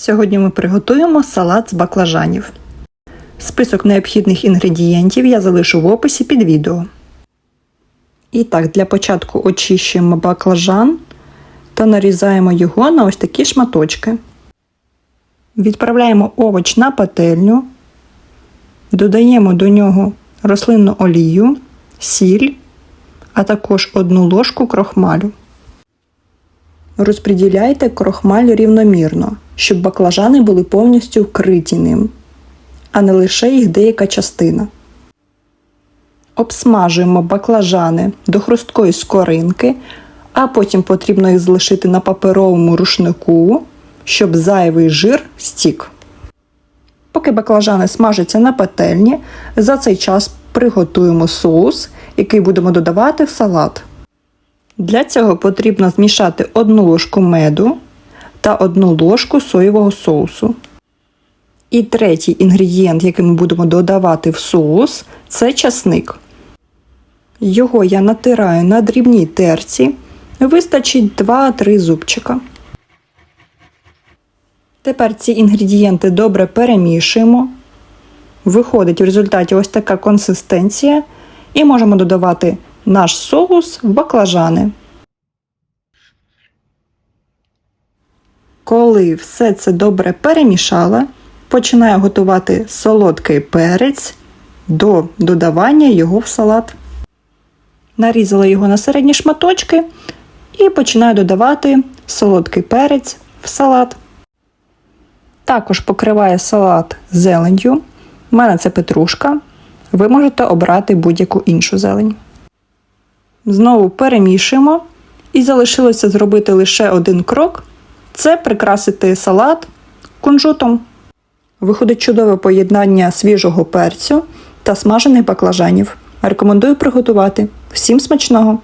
Сьогодні ми приготуємо салат з баклажанів. Список необхідних інгредієнтів я залишу в описі під відео. І так, для початку очищуємо баклажан та нарізаємо його на ось такі шматочки. Відправляємо овоч на пательню, додаємо до нього рослинну олію, сіль, а також одну ложку крохмалю. Розподіляйте крохмаль рівномірно, щоб баклажани були повністю вкриті ним, а не лише їх деяка частина. Обсмажуємо баклажани до хрусткої скоринки, а потім потрібно їх залишити на паперовому рушнику, щоб зайвий жир стік. Поки баклажани смажаться на пательні, за цей час приготуємо соус, який будемо додавати в салат. Для цього потрібно змішати одну ложку меду та одну ложку соєвого соусу. І третій інгредієнт, який ми будемо додавати в соус, це часник. Його я натираю на дрібній терці, вистачить 2-3 зубчика. Тепер ці інгредієнти добре перемішуємо. Виходить в результаті ось така консистенція, і можемо додавати наш соус в баклажани. Коли все це добре перемішала, починаю готувати солодкий перець до додавання його в салат. Нарізала його на середні шматочки і починаю додавати солодкий перець в салат. Також покриваю салат зеленню. У мене це петрушка. Ви можете обрати будь-яку іншу зелень. Знову перемішуємо і залишилося зробити лише один крок це прикрасити салат кунжутом. Виходить чудове поєднання свіжого перцю та смажених баклажанів. Рекомендую приготувати. Всім смачного!